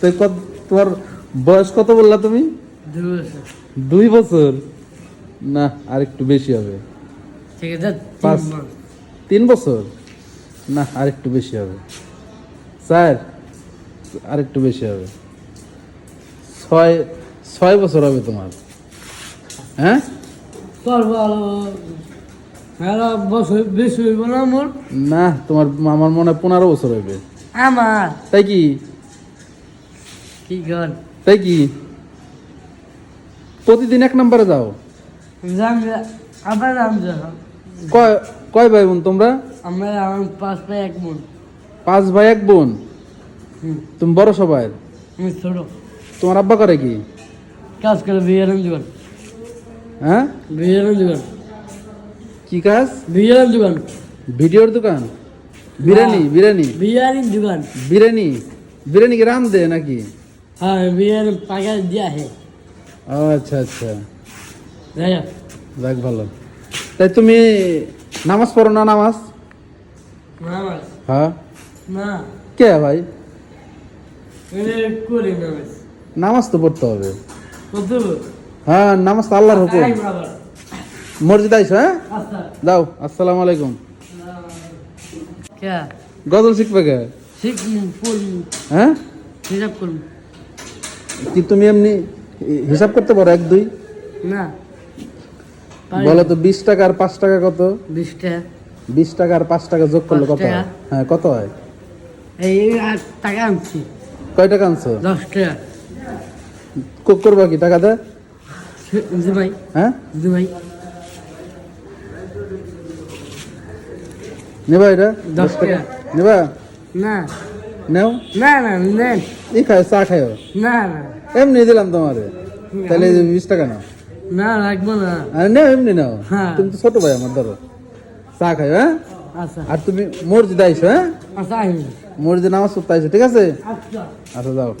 তো কত তোমার বয়স কত বললা তুমি? দুই বছর। না আর একটু বেশি হবে। তিন বছর। না আর একটু বেশি হবে। স্যার আর একটু বেশি হবে। ছয় ছয় বছর হবে তোমার। হ্যাঁ? না তোমার আমার মনে হয় পনেরো বছর হবে আমার? তাই কি? কি কর তাই কি? প্রতিদিন এক নম্বরে যাও। জান আবার নাম জান কয় কয় ভাই বোন তোমরা? আমরা আমার পাঁচ পায়ে এক মন পাঁচ ভাই এক বোন? হুম। তুমি বড় সবাই? আমি ছোট। তোমার আব্বা করে কি? কাজ করে বিয়ের দোকান হ্যাঁ? বিয়ের দোকান কি কাজ? বিয়ের দোকান ভিডিওর দোকান? বিরিয়ানি বিরিয়ানি? বিরিয়ানির দোকান। বিরিয়ানি? বিরিয়ানি কি রাম দে নাকি? হ্যাঁ বিয়ের পাকা দিয়া হে। আচ্ছা আচ্ছা। যাক ভালো। তাই তুমি নামাজ পড়ো না নামাজ? হ্যাঁ। না। কে ভাই? করি নামাজ। তো পড়তে হবে। হ্যাঁ নামাজ তো আল্লাহর হুকুম। মসজিদ আইসো হ্যাঁ? আচ্ছা। যাও আসসালামু আলাইকুম। গজল শিখবে কে? হ্যাঁ? কি তুমি এমনি হিসাব করতে পারো এক দুই? না। বলো তো বিশ টাকা আর পাঁচ টাকা কত? বিশ টাকা। বিশ টাকা আর পাঁচ টাকা যোগ করলে কত হয়? হ্যাঁ কত হয়? এই আট টাকা আনছি। কয় টাকা আনছো? দশ টাকা। কুক করবা কি টাকা দে? ভাই হ্যাঁ? ভাই নেবা এটা? দশ টাকা। নেবা? না। নেও না না নেন। এই খায় চা খায়ও না না। এমনি দিলাম তোমারে। তাহলে বিশ টাকা নাও। না রাখব না। আরে নেও এমনি নাও। হ্যাঁ। তুমি তো ছোট ভাই আমার ধরো। চা খাই হ্যাঁ? আচ্ছা। আর তুমি মসজিদ আইসো হ্যাঁ? আচ্ছা মসজিদে নামাজ পড়তে আইসো ঠিক আছে? আচ্ছা। আচ্ছা যাও।